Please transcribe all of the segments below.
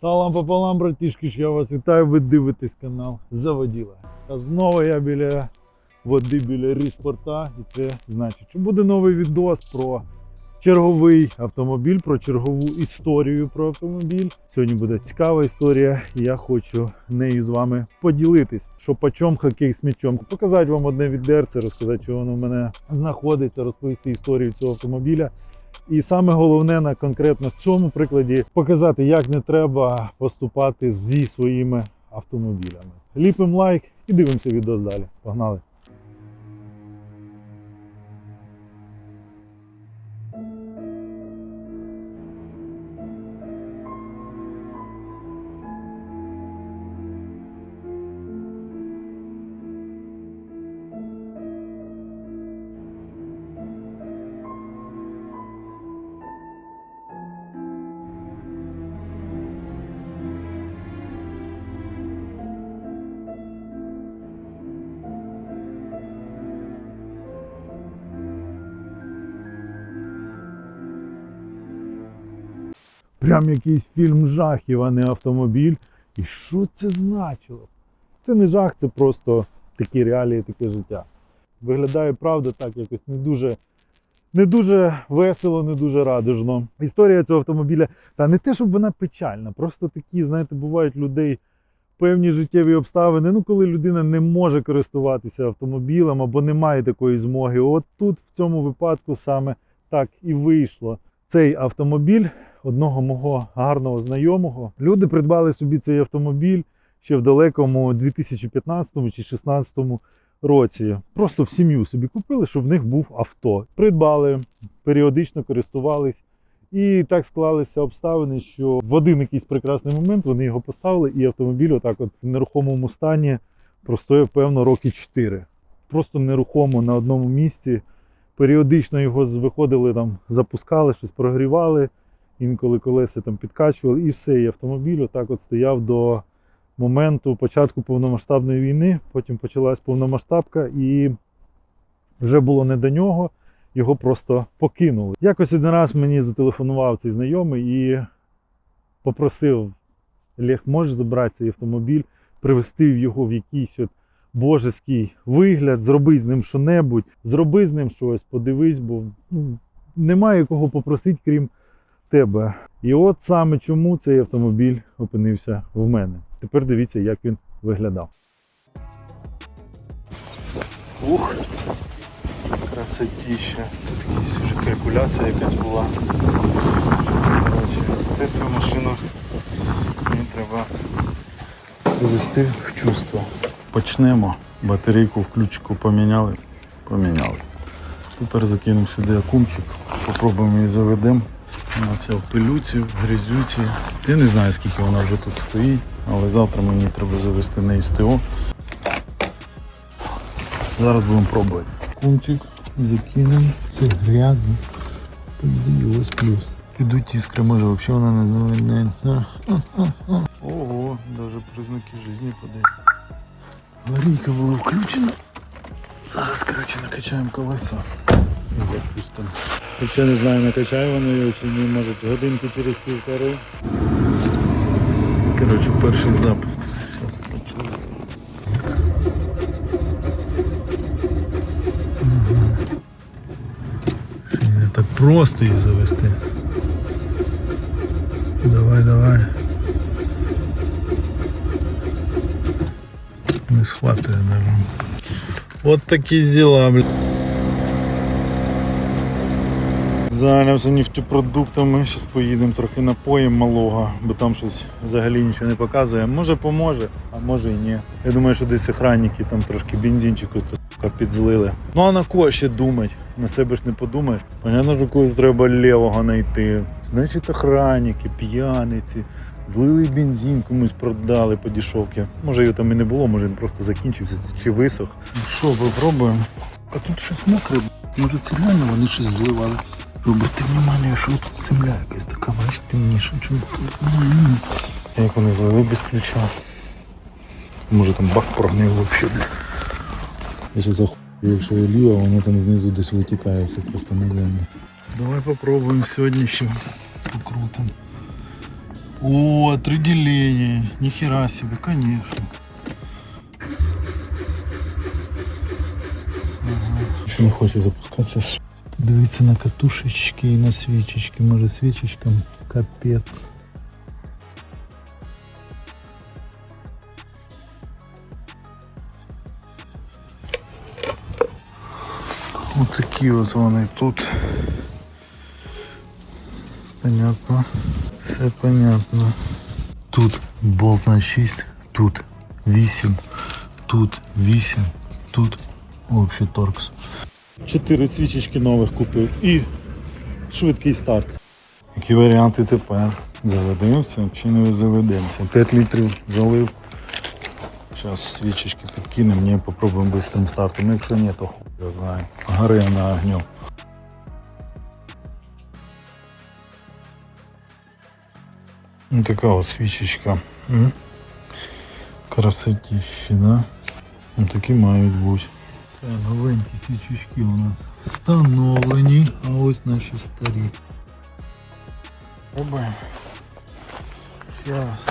Салам пополам, братішки, я вас вітаю, ви дивитесь канал Заводіла. А знову я біля води, біля ріжпорта. І це значить, що буде новий відос про черговий автомобіль, про чергову історію про автомобіль. Сьогодні буде цікава історія, і я хочу нею з вами поділитись. Що почом хокей з. Показати вам одне відерце, розказати, що воно в мене знаходиться, розповісти історію цього автомобіля. І саме головне на конкретно цьому прикладі показати, як не треба поступати зі своїми автомобілями. Ліпимо лайк і дивимося відео далі. Погнали! Прям якийсь фільм жахів, а не автомобіль. І що це значило? Це не жах, це просто такі реалії, таке життя. Виглядає правда так якось не дуже, не дуже весело, не дуже радужно. Історія цього автомобіля, та не те, щоб вона печальна, просто такі, знаєте, бувають людей певні життєві обставини. Ну, коли людина не може користуватися автомобілем або не має такої змоги. От тут в цьому випадку саме так і вийшло. Цей автомобіль одного мого гарного знайомого. Люди придбали собі цей автомобіль ще в далекому 2015 чи 2016 році. Просто в сім'ю собі купили, щоб в них був авто. Придбали, періодично користувались. І так склалися обставини, що в один якийсь прекрасний момент вони його поставили, і автомобіль, отак, от в нерухомому стані, простояв, певно, роки 4. Просто нерухомо на одному місці. Періодично його виходили там, запускали, щось прогрівали, інколи колеса там підкачували, і все. І автомобіль отак от стояв до моменту початку повномасштабної війни. Потім почалась повномасштабка, і вже було не до нього, його просто покинули. Якось один раз мені зателефонував цей знайомий і попросив: Олег, можеш забрати цей автомобіль, привезти його в якийсь от божеський вигляд, зроби з ним що-небудь, зроби з ним щось, подивись, бо ну, немає кого попросити, крім тебе. І от саме чому цей автомобіль опинився в мене. Тепер дивіться, як він виглядав. Ух, красотіща. Тут якась вже калькуляція якась була. Це цю машину мені треба привести в чувство. Почнемо. Батарейку, включку поміняли. Поміняли. Тепер закинемо сюди акумчик, попробуємо її заведемо. Вона вся в пилюці, в грязюці. Я не знаю, скільки вона вже тут стоїть, але завтра мені треба завести на СТО. Зараз будемо пробувати. Кумчик закинемо. Це грязно. Ось плюс. Підуть іскри, може взагалі вона не заведеться. Ого, навіть признаки життя подають. Аварійка була включена. Зараз, коротше, накачаємо колеса. Запустимо. Хоча не знаю, накачає воно його чи ні, може годинки через півтори. Коротше, перший запуск. Не так просто її завести. Давай, давай. Не схватує даже. Вот такі дела, блядь. Зайнявся нефтепродуктами, зараз поїдемо трохи напоїмо малого, бо там щось взагалі нічого не показує. Може поможе, а може і ні. Я думаю, що десь охранники там трошки бензинчику підзлили. Ну а на кого ще думать? На себе ж не подумаєш. Понятно, що когось треба лівого знайти. Значить, охранники, п'яниці. Злили бензин, комусь продали по дешевці. Може його там і не було, може він просто закінчився чи висох. Ну що, попробуємо. А тут щось мокре. Може це реально вони щось зливали. Оберти внимание, що тут земля якась така, бачиш, темніша. Чому тут? Як вони злили без ключа. Може там бак прогнив вообще, бля. Я ще захуй, якщо є ліва, воно там знизу десь витікає все просто на землю. Давай попробуємо сьогодні ще покрутим. О, три деления. Нихера себе, конечно. Ага. Ще не хоче запускатися. Дивіться на катушечки і на свічечки. Може свічечкам капець. Отакі от вони тут. Понятно. Все понятно. Тут болт на 6, тут 8, тут 8, тут взагалі торкс. Чотири свічечки нових купив і швидкий старт. Які варіанти тепер? Заведемося чи не заведемося? 5 літрів залив. Зараз свічечки підкинемо, і попробуємо швидким стартом. Ну, Якщо ні, то хуй я знаю. Гори на огню. Ну, така от свічечка. М? Красотіщі, да? Ну, такі мають бути. Все, новенькі свічечки у нас встановлені, а ось наші старі. Пробуємо. Зараз.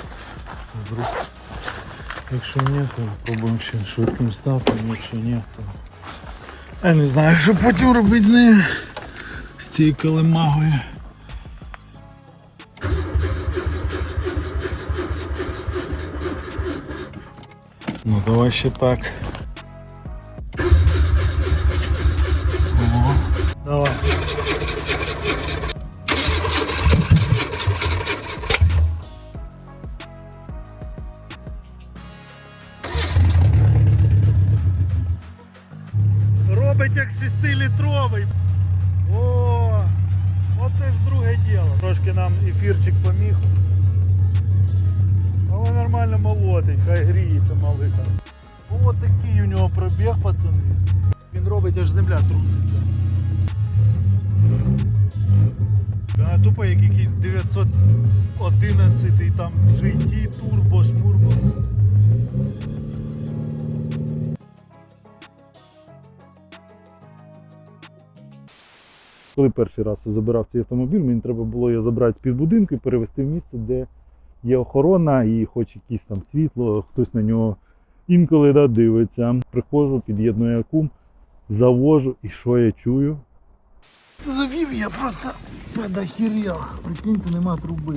Якщо ні, то пробуємо ще швидким стартом, якщо ні, то. Я не знаю, що потім робити з нею. З цією калимагою. Ну давай ще так. Трошки нам ефірчик поміг. Але нормально молотить, хай гріється малиха. Ось такий у нього пробіг, пацани. Він робить, аж земля труситься. Да, тупо як якийсь 911 там GT турбо шмурбо. Коли перший раз забирав цей автомобіль, мені треба було його забрати з-під будинку і перевезти в місце, де є охорона і хоч якесь там світло, хтось на нього інколи да, дивиться. Приходжу, під'єдную акум, завожу і що я чую? Завів я просто педахір'я. Прикиньте, нема труби.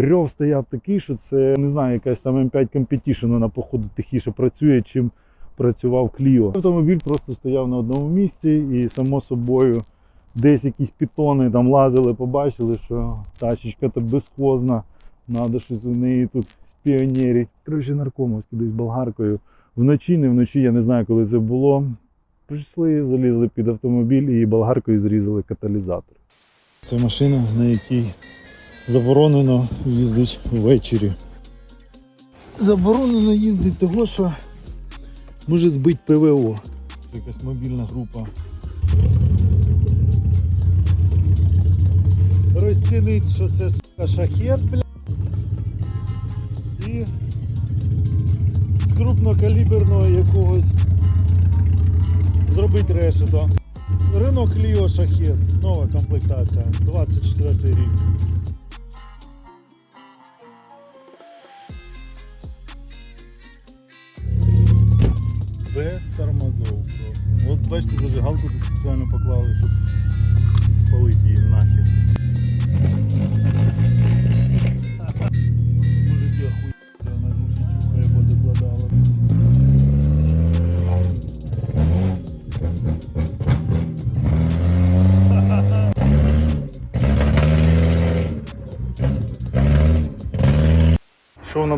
Рьов стояв такий, що це не знаю, якась там М5 Competition, вона походу тихіше працює, чим працював Clio. Автомобіль просто стояв на одному місці і само собою десь якісь пітони там лазили, побачили, що тачечка то безхозна, треба щось у неї тут спіонерить. Коротше, наркомовський десь болгаркою. Вночі, не вночі, я не знаю, коли це було. Прийшли, залізли під автомобіль і болгаркою зрізали каталізатор. Це машина, на якій заборонено їздити ввечері. Заборонено їздити того, що може збити ПВО. Якась мобільна група. Розцінить, що це сука шахет, бля. І з крупнокаліберного якогось зробити решето. Рено Clio Шахет, нова комплектація, 24 рік. Без тормозов просто. От бачите, зажигалку тут спеціально поклали, щоб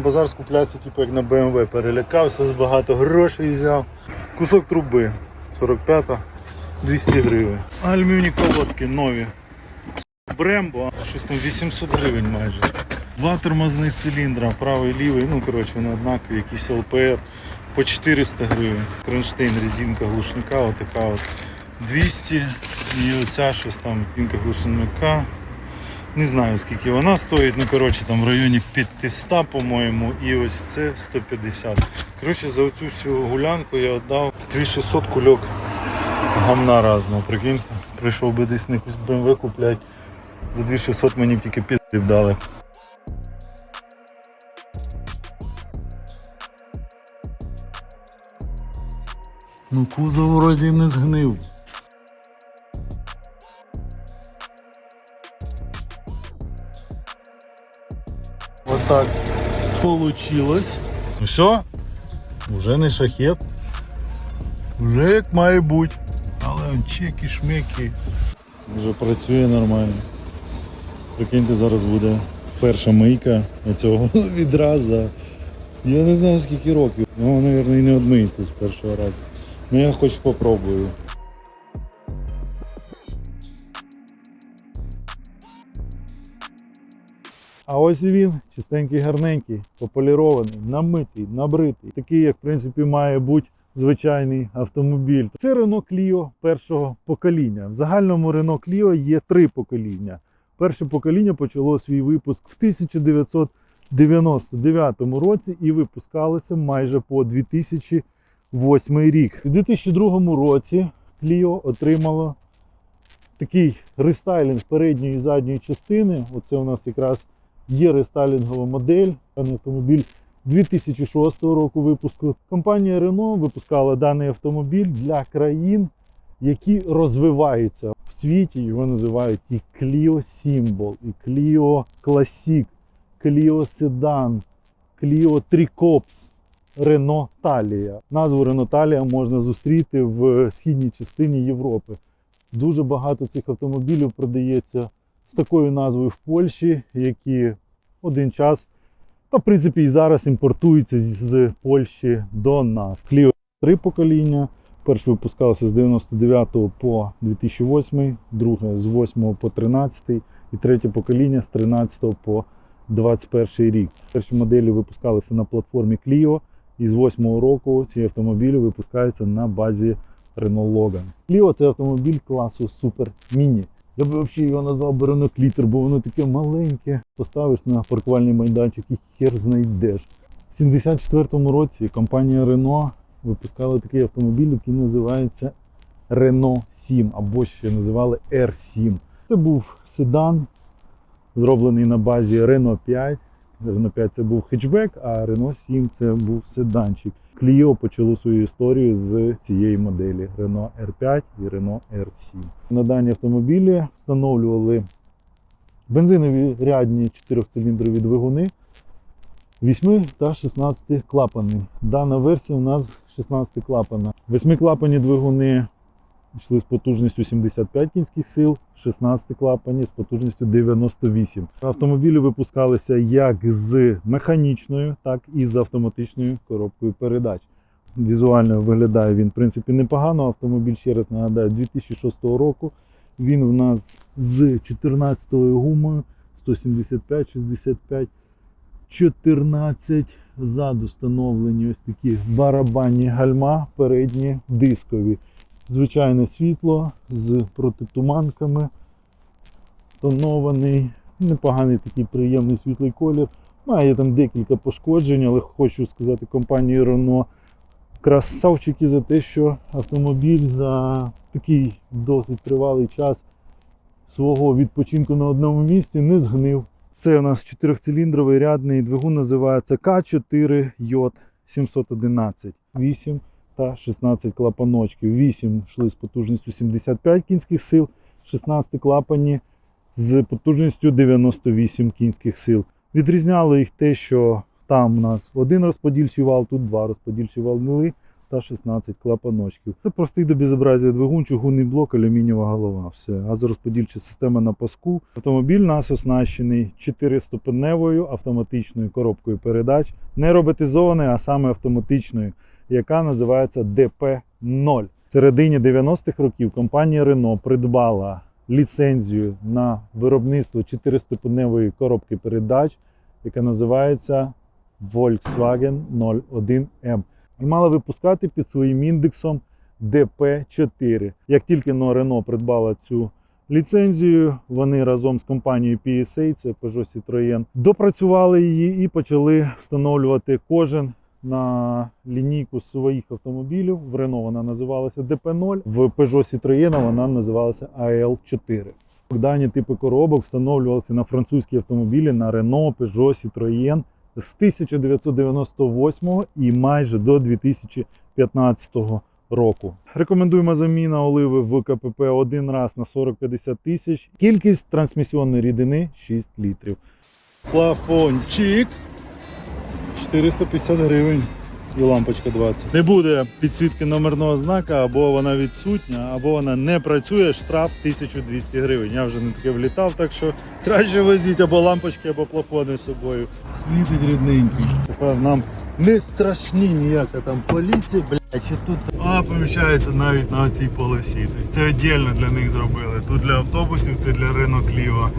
базар скуплятися, типу як на BMW, перелякався, багато грошей взяв. Кусок труби 45 200 гривень. Алюміні колодки нові. Брембо, щось там 800 гривень майже. Два тормозних циліндра, правий лівий, ну коротше вони однакові, якісь ЛПР по 400 гривень. Кронштейн, резинка глушника, отака от 200. І оця щось там, резинка глушника Не знаю скільки вона стоїть, ну коротше там в районі 500, по-моєму, і ось це 150. Коротше, за оцю всю гулянку я віддав 2600 кульок гамна разного. Прикиньте, прийшов би десь на якусь BMW куплять. За 2600 мені тільки піздів дали. Ну кузов вроді не згнив. Отак получилось. Ну все, вже не шахет. Вже як має бути. Але он чеки, шмеки. Вже працює нормально. Прикиньте, зараз буде перша мийка цього відра за. Я не знаю скільки років. Ну, мабуть, і не одмиється з першого разу. Ну я хоч попробую. А ось він, чистенький, гарненький, пополірований, намитий, набритий. Такий, як в принципі має бути звичайний автомобіль. Це Renault Clio першого покоління. В загальному Renault Clio є три покоління. Перше покоління почало свій випуск в 1999 році і випускалося майже по 2008 рік. У 2002 році Clio отримало такий рестайлінг передньої і задньої частини. Оце у нас якраз є рестайлінгова модель. Даний автомобіль 2006 року випуску. Компанія Renault випускала даний автомобіль для країн, які розвиваються в світі. Його називають і Clio Symbol, і Clio Classic, Clio Sedan, Clio Tricops. Talia. Назву Talia можна зустріти в східній частині Європи. Дуже багато цих автомобілів продається з такою назвою в Польщі, які один час, та в принципі і зараз імпортуються з- Польщі до нас. Clio три покоління. Перше випускалося з 99 по 2008, друге з 8 по 13 і третє покоління з 13 по 21 рік. Перші моделі випускалися на платформі Clio, і з 8 року ці автомобілі випускаються на базі Renault Logan. Clio це автомобіль класу Super Mini. Я б взагалі його назвав Renault бо воно таке маленьке. Поставиш на паркувальний майданчик і хер знайдеш. В 74-му році компанія Renault випускала такий автомобіль, який називається Renault 7 або ще називали R7. Це був седан, зроблений на базі Renault 5. Renault 5 це був хетчбек, а Renault 7 це був седанчик. Clio почало свою історію з цієї моделі Renault R5 і Renault R7. На дані автомобілі встановлювали бензинові рядні 4-циліндрові двигуни 8 та 16 клапани. Дана версія у нас 16 клапана. 8-клапані двигуни йшли з потужністю 75 кінських сил, 16 клапані з потужністю 98. Автомобілі випускалися як з механічною, так і з автоматичною коробкою передач. Візуально виглядає він, в принципі, непогано. Автомобіль, ще раз нагадаю, 2006 року. Він в нас з 14-ю гумою 175-65, 14 ззаду встановлені ось такі барабанні гальма, передні дискові. Звичайне світло з протитуманками, тонований, непоганий такий приємний світлий колір. Має там декілька пошкоджень, але хочу сказати компанії Renault красавчики за те, що автомобіль за такий досить тривалий час свого відпочинку на одному місці не згнив. Це у нас чотирьохциліндровий рядний двигун називається К4 Йод 711. 8 та 16 клапаночків. 8 йшли з потужністю 75 кінських сил, 16 клапані з потужністю 98 кінських сил. Відрізняло їх те, що там у нас один розподільчий вал, тут два розподільчі вали та 16 клапаночків. Це простий до безобразія двигун, чугунний блок, алюмінієва голова. Все. Газорозподільча система на паску. Автомобіль у нас оснащений 4-ступеневою автоматичною коробкою передач, не роботизованою, а саме автоматичною, яка називається ДП-0. В середині 90-х років компанія Renault придбала ліцензію на виробництво 4-ступеневої коробки передач, яка називається Volkswagen 01M. І мала випускати під своїм індексом DP4. Як тільки но Renault придбала цю ліцензію. Вони разом з компанією PSA, це Peugeot Citroën, допрацювали її і почали встановлювати кожен на лінійку своїх автомобілів. В Renault вона називалася DP0, в Peugeot Citroën вона називалася AL4. Дані типи коробок встановлювалися на французькі автомобілі на Renault, Peugeot, Citroën з 1998 і майже до 2015 року. Рекомендуємо заміна оливи в КПП один раз на 40-50 тисяч. Кількість трансмісіонної рідини 6 літрів. Плафончик 450 гривень і лампочка 20. Не буде підсвітки номерного знака, або вона відсутня, або вона не працює. Штраф 1200 гривень. Я вже не таке влітав, так що краще возіть або лампочки, або плафони з собою. Світить рідненький. Тепер нам не страшні ніяка там поліція, блядь, чи тут. А поміщається навіть на цій полосі. Тобто це віддільно для них зробили. Тут для автобусів, це для ринок Ліва.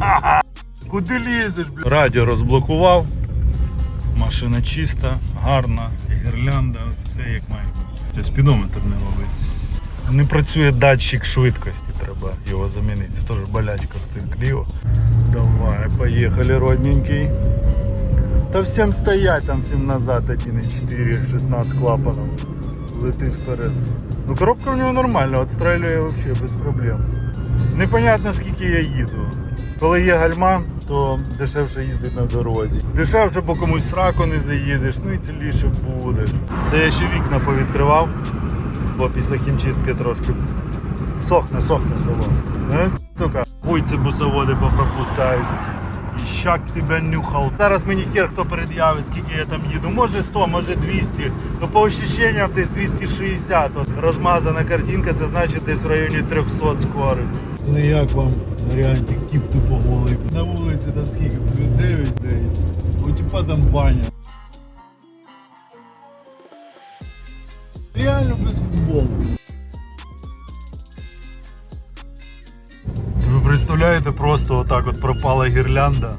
Куди лізеш, блядь? Радіо розблокував. Машина чиста, гарна, гірлянда, все як має. Це спідометр не робить. Не працює датчик швидкості, треба його замінити. Це теж болячка в цих Кліо. Давай, поїхали, родненький. Та всім стоять, там всім назад 1.4, 16 клапанов. Летить вперед. Ну коробка в нього нормальна, отстрелює взагалі без проблем. Непонятно скільки я їду. Коли є гальма, то дешевше їздить на дорозі. Дешевше, бо комусь сраку не заїдеш, ну і ціліше будеш. Це я ще вікна повідкривав, бо після хімчистки трошки сохне, сохне село. Е, Сука, хуйці бусоводи попропускають. Щак тебе нюхав. Зараз мені хер хто пред'явить, скільки я там їду. Може 100, може 200. Ну по ощущенням десь 260. От розмазана картинка, це значить десь в районі 300 скорості. Це не як вам варіантик тип тупо голий. На вулиці там скільки? Плюс 9 десь. У типа там баня. Реально без футболки. Представляєте, просто отак от пропала гірлянда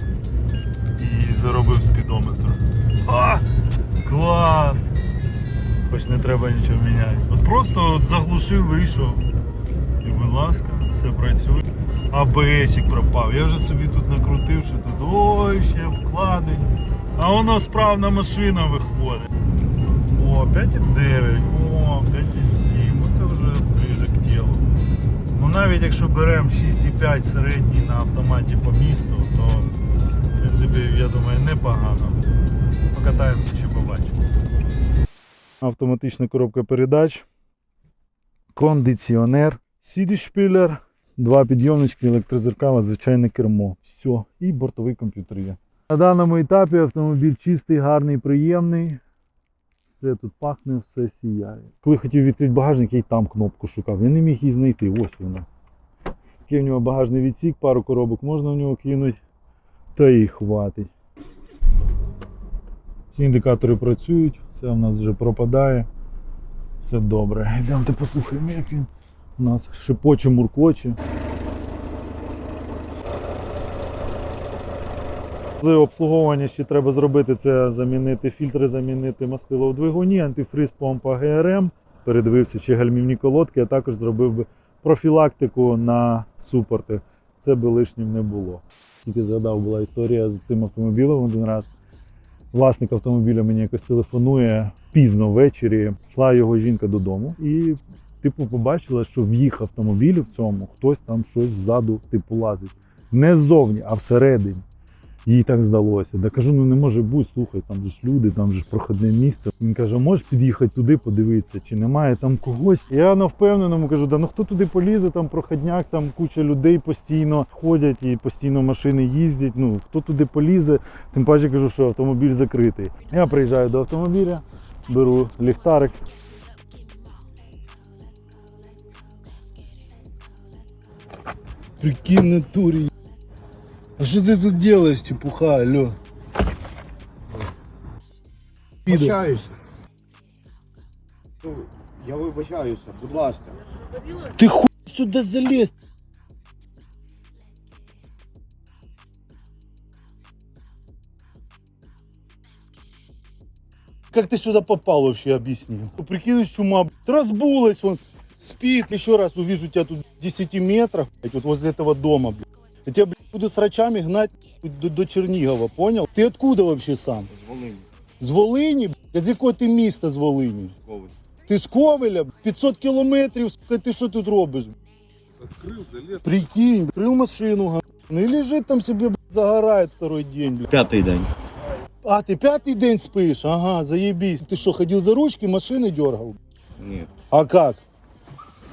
і заробив спідометр. А! Клас! Хоч не треба нічого міняти. От просто от заглушив, вийшов. І будь ласка, все працює. АБСик пропав. Я вже собі тут накрутив, що тут ой, ще вкладень. А воно справна машина виходить. О, 5,9, о, 5,7. Навіть якщо беремо 6,5 середній на автоматі по місту, то в принципі, я думаю, непогано. Покатаємося ще побачимо. Автоматична коробка передач, кондиціонер, CD-шпілер, два підйомнички, електрозеркала, звичайне кермо. Все. І бортовий комп'ютер є. На даному етапі автомобіль чистий, гарний, приємний. Все тут пахне, все сіяє. Коли хотів відкрити багажник, я й там кнопку шукав. Я не міг її знайти. Ось вона. Такий в нього багажний відсік, пару коробок можна в нього кинути. Та і хватить. Всі індикатори працюють, все в нас вже пропадає. Все добре. Йдемте послухаємо, як він у нас шипоче, муркоче. З обслуговування ще треба зробити це замінити фільтри, замінити мастило в двигуні, антифриз помпа ГРМ, передивився чи гальмівні колодки, а також зробив би профілактику на супорти. Це би лишнім не було. Тільки згадав, була історія з цим автомобілем один раз. Власник автомобіля мені якось телефонує пізно ввечері. Йшла його жінка додому і, типу, побачила, що в їх автомобілі в цьому хтось там щось ззаду типу лазить. Не ззовні, а всередині. Їй так здалося. Да кажу, ну не може бути, слухай, там же ж люди, там же ж проходне місце. Він каже, можеш під'їхати туди, подивитися, чи немає там когось. Я на впевненому кажу, да ну хто туди полізе, там проходняк, там куча людей постійно ходять і постійно машини їздять. Ну хто туди полізе, тим паче кажу, що автомобіль закритий. Я приїжджаю до автомобіля, беру ліхтарик. Прикинь, натуре. А что ты тут делаешь, чепуха, алло? Вибачаюся. Ну, Я вибачаюся, будь ласка. Ты хуй сюда залез. Как ты сюда попал вообще, объясни. Прикинь, чума, б***ь, разбулась вон. спит. Еще раз увижу тебя тут в 10 метрах, блядь, вот возле этого дома, блядь. Я тебя, блядь, буду с рачами гнать блядь, до, до Чернигова, понял? Ты откуда вообще сам? З Волині. З Волині? блядь? З якого ти міста з Волині? Коваль. Ти з Ковеля? 500 кілометрів, сука, ти що тут робиш? Открыл, залез. Прикинь, крыл машину, га. Ну и лежит там себе, блядь, загорает второй день, блядь. П'ятий день. А, ты пятый день спишь? Ага, заебись. Ты что, ходил за ручки, машины дергал? Ні. А как?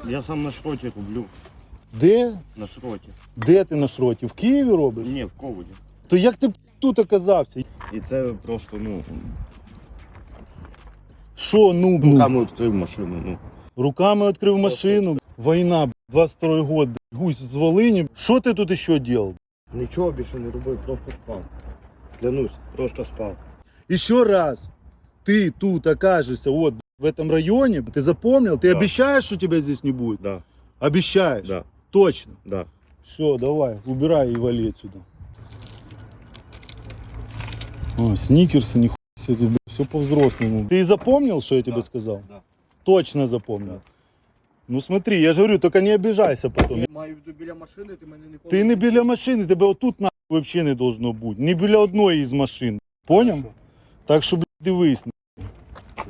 Я сам на шроті роблю. Де? На шроті. Де ти на шроті? В Києві робиш? Ні, в Ковалі. То як ти тут оказався? І це просто, ну, Що, ну, ну руками відкрив машину. Ну. руками відкрив машину. Війна, б**, 22 год, б**, гусь з Волині. Що ти тут ще робив? Нічого більше не робив, просто спав. Клянусь, просто спав. Еще раз, ты тут окажешься вот в этом районе, ты запомнил? Ты Да. обещаешь, что тебя здесь не будет? Да, Обещаешь? да, Точно. да. Все, давай, убирай и вали отсюда. А, сникерсы, нихуя себе, тут, все по-взрослому. Ты запомнил, что я тебе Да, сказал? Да. Точно запомнил. Да. Ну смотри, я же говорю, только не обижайся потом. Я маю в виду біля машини, ти мене ніколи... Ти не біля машини, тебе отут нахуй вообще не должно бути. Не біля одної із машин. Поняв? Хорошо. Так що, блядь, дивись.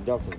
Дякую.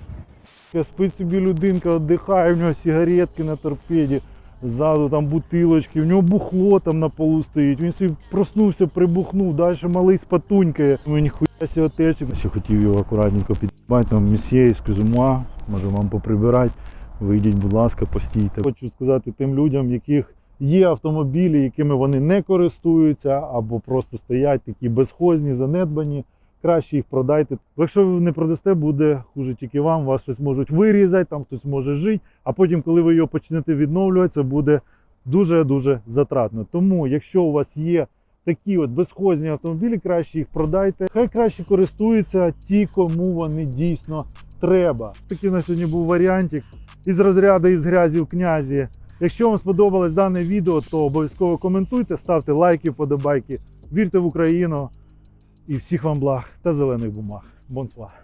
Я спить собі людинка, віддихає, в нього сигаретки на торпеді, Ззаду там бутилочки, в нього бухло там на полу стоїть. Він собі проснувся, прибухнув, далі малий спатунькає. Ну ніхуя сі отечок. Ще хотів його акуратненько підбати, там місьє, скажімо, може вам поприбирати. Вийдіть, будь ласка, постійте. Хочу сказати тим людям, яких є автомобілі, якими вони не користуються, або просто стоять такі безхозні, занедбані. Краще їх продайте. Якщо ви не продасте, буде хуже тільки вам. Вас щось можуть вирізати, там хтось може жити. А потім, коли ви його почнете відновлювати, це буде дуже-дуже затратно. Тому, якщо у вас є такі от безхозні автомобілі, краще їх продайте. Хай краще користуються ті, кому вони дійсно треба. Такий на сьогодні був варіантик із розряду із грязі в князі. Якщо вам сподобалось дане відео, то обов'язково коментуйте, ставте лайки, вподобайки, вірте в Україну і всіх вам благ та зелених бумаг. Бонсва!